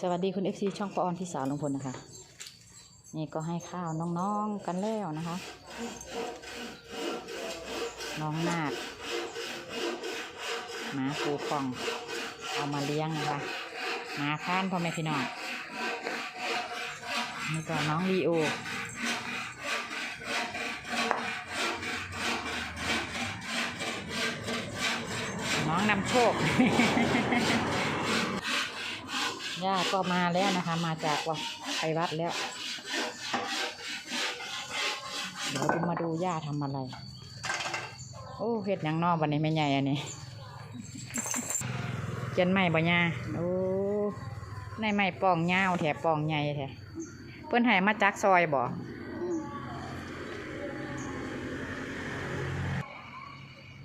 สวัสดีคุณเอฟซีช่องปออนพี่สาวลุงพลนะคะ นี่ก็ให้ข้าวน้องๆกันแล้วนะคะ น้องนาคหมาปูพองเอามาเลี้ยงนะคะหมาค้านพ่อแม่พี่น้องนี่ก็น้องลีโอน้องนำโชค ย่าก็มาแล้วนะคะ มาจากว่าไปวัดแล้ว เดี๋ยวจะมาดูย่าทำอะไร โอ้เฮ็ดยังนอกวันนี้ไม่ใหญ่อันนี้เจนใหม่บ่ย่าโอ้ในใหม่ปองยาแถปองใหญ่แถเพิ่อนให้มาจากซอยบ่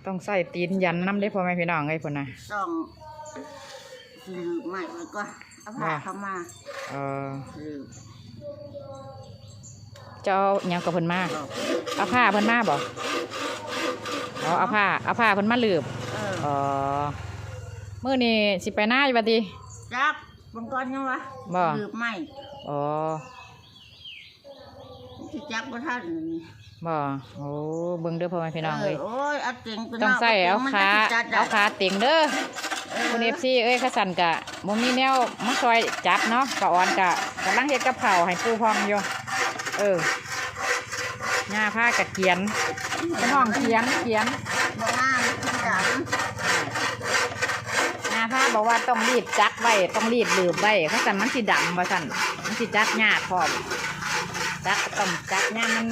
ต้องใส่ตีนยันน้ำเด้พ่อแม่พี่น้องไอ้พ่นะต้องสืบใหม่แล้วก็ เอาผ้าว่าเข้ามาเออสืบเจ้าหยังกับเพิ่นมาดอกเอาผ้าเพิ่นมาบ่อ๋อเอาผ้าเอาผ้าเพิ่นมาลืบเอออ๋อมื้อนี้สิไปหน้าอยู่บัดนี้ จักบังกรยังวะบ่สืบใหม่อ๋อที่จักบ่ทันนี่บ่โอ้เบิ่งเด้อพ่อแม่พี่น้องเอ้ยโอ้ยเอาเจ๋งไปต้องใส่เอามันขาจะจัดได้เอาขาเต็งเด้อ คุณ FC เอ้ยขาสั่นกะบ่มีแนวมาซอยจับเนาะกะอ่อนกะกำลังเฮ็ดกับข้าให้ปูพองอยู่เออย่าผ้ากะเขียนเป็นห้องเขียนเขียนบ่งามที่จังนาผ้าบอกว่าต้องรีบจักไว้ต้องรีบลืบไว้เพราะสันมันสิดำว่าสันมันสิจักหยาพร้อมจักก็ต้องจักเนี่ามมัน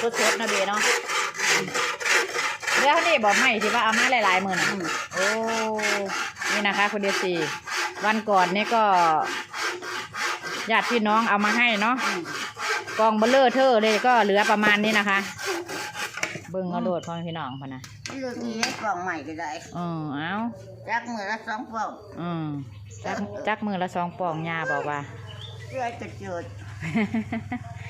สดๆนะเบเนาะ เรื่องนี้บอกไม่ที่ว่าเอามาหลายๆหมื่นอืม โอ้นี่นะคะ คุณเดียสีวันก่อนนี่ก็ญาติพี่น้องเอามาให้เนาะอืม กองเบลเลอร์เทอร์เลยก็เหลือประมาณนี้นะคะ เบิ่งเอาโดดพ่อแม่พี่น้องพอนะเลือกนี้ให้กล่องใหม่ก็ได้เออเอาจักมือละสองปองอืมจักจักมือละสองปองยาบอกว่าเรื่อยกระเจิด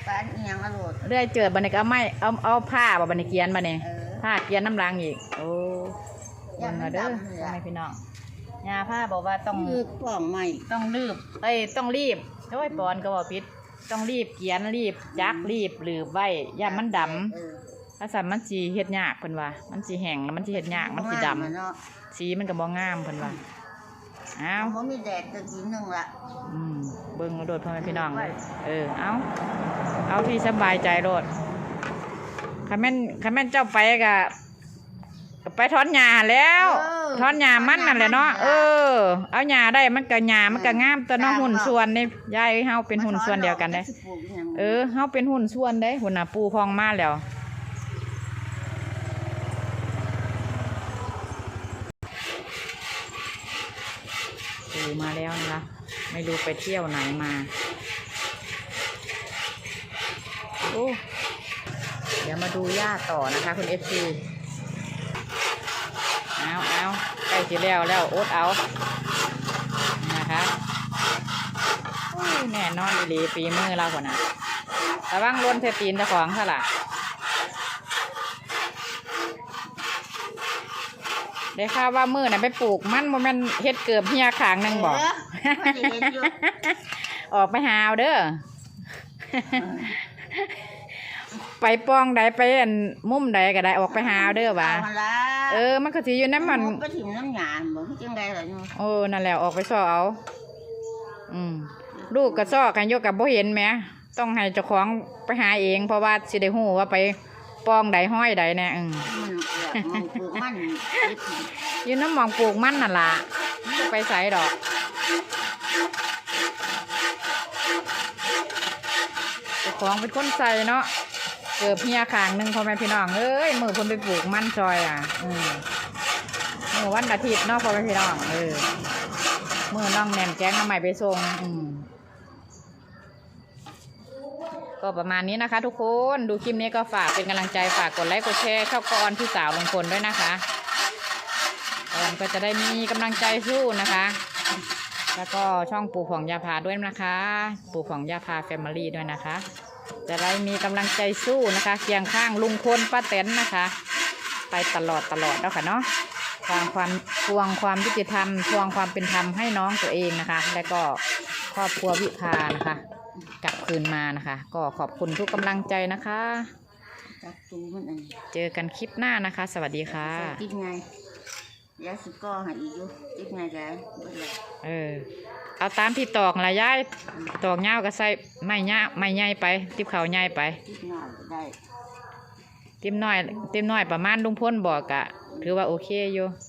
ปานเอียงอร่อยเรื่อยเจิดบันนี้ก็เอาไม่เอาเอาผ้าบ่บันนี้เกียนบันนี้เออ ผ้าเกียนน้ำรางอีก โอ้อย่าเบิ่งมัเอานเด้อดำเลยพ่ออะแม่พี่น้องยาผ้าบอกว่าต้องคือกล่องใหม่ต้องรีบเอ้ยต้องรีบโอ้ยปอนก็บอกพิษต้องรีบเกียนรีบจักรีบหรือไว้อย่ามันดเออำถ้าสันมันสีเฮ็ดยากเพิ่นว่า มันสีแห้งแล้วมันสีเฮ็ดยากมันสีดงาอะเนาะำสีมันก็บ่งามเพิ่นว่าอ้าวเขามีแดดตะกี้หนึ่งละ อืมเบิ่งเอาโดดพ่อแม่พี่น้องเลยเออ เอา เอาที่สบายใจโดด คันแม่นคันแม่นเจ้าไปกะก็ไปถอนหญ้าแล้วถอนหญ้ามันนั่นแหละเนาะเออเอาหญ้าได้มันก็หญ้ามันก็งามตัวเนาะหุ่นส่วนนี่ยายเอ้ยเฮาเป็นหุ่นส่วนเดียวกันเด้ เออเฮาเป็นหุ่นส่วนเด้หุ่นน่ะปูพองมาแล้วปูมาแล้วนะคะไม่รู้ไปเที่ยวไหนมา โอ้เดี๋ยว มาดูย่าต่อนะคะคุณเอฟซีเอาเอาใกล้จะแล้วแล้วโอ๊ตเอา นะคะอุ้ยแน่นอนอีหลีปีมือเราคนน่ะระวังล้นเทตีนเจ้าของค่ะล่ะ ได้ข่าวว่ามือน่ะไปปลูกมันโมเมนเฮ็ดเกือบเฮียขางหนึ่งบอกเไม่ได้เห็นอยู่ออกไปหาเอาเด้อ ไปป้องใดไปอันมุมใดก็ได้ออกไปหาเอาเด้อว่ะเอาละเออ มันก็สิอยู่น้ำมัน ไปถิ่มน้ำหยาบอกจังไดล่ะเนาะโอ้นั่นแหละออกไปซ่อเอา อืมลูกก็ซ่อกันอยกกับบ่เห็นแหมต้องให้เจ้าของไปหาเอง เพราะว่าสิได้ฮู้ว่าไปป้องใดห้อยใดแน่อืมมันเกิดมันปลูกมันเฮ็ดถิ่มอยู่น้ำหมองปลูกมันนั่นล่ะมันจะไปใส่ดอก เจ้าของเป็นคนใส่เนาะ เกือบเฮียขางหนึ่งพ่อแม่พี่น้องเอ้ยมือคนไปปลูกมันซอยอะอืมมือวันอาทิตย์นาะพ่อแม่พี่น้องเออมือน้องแหนมแจ้งน้ำใหม่ไปส่งอืมก็ประมาณนี้นะคะ ทุกคนดูคลิปนี้ก็ฝากเป็นกำลังใจฝากกดไลค์กดแชร์เข้ากอนพี่สาวลงพลด้วยนะคะกอนก็จะได้มีกำลังใจสู้นะคะ แล้วก็ช่องปู่ของยาพาด้วยนะคะ ปู่ของยาพาแฟมิลี่ด้วยนะคะ จะได้มีกำลังใจสู้นะคะเคียงข้างลุงพลป้าแตนนะคะ ไปตลอดตลอดแล้วค่ะเนาะทางความทวงความยุติธรรมทวงความเป็นธรรมให้น้องตัวเองนะคะ และก็ครอบครัววิภานะคะ กลับคืนมานะคะ ก็ขอบคุณทุกกำลังใจนะคะ จับตูมันอันนี้เจอกันคลิปหน้านะคะ สวัสดีค่ะ ใส่ติ๊กไงยาสุก็ให้อีกอยู่ติ๊กไงแกเบิดเลยเออ เอาตามที่ตอกละยายตอกเงาวก็ใส่ไม้เงาไม้ใหญ่ไป ติบเขาวใหญ่ไปติ๊กหน่อยก็ได้ติมน้อยติมน้อยประมาณลุงพ้นบอกกะถือว่าโอเคอยู่อ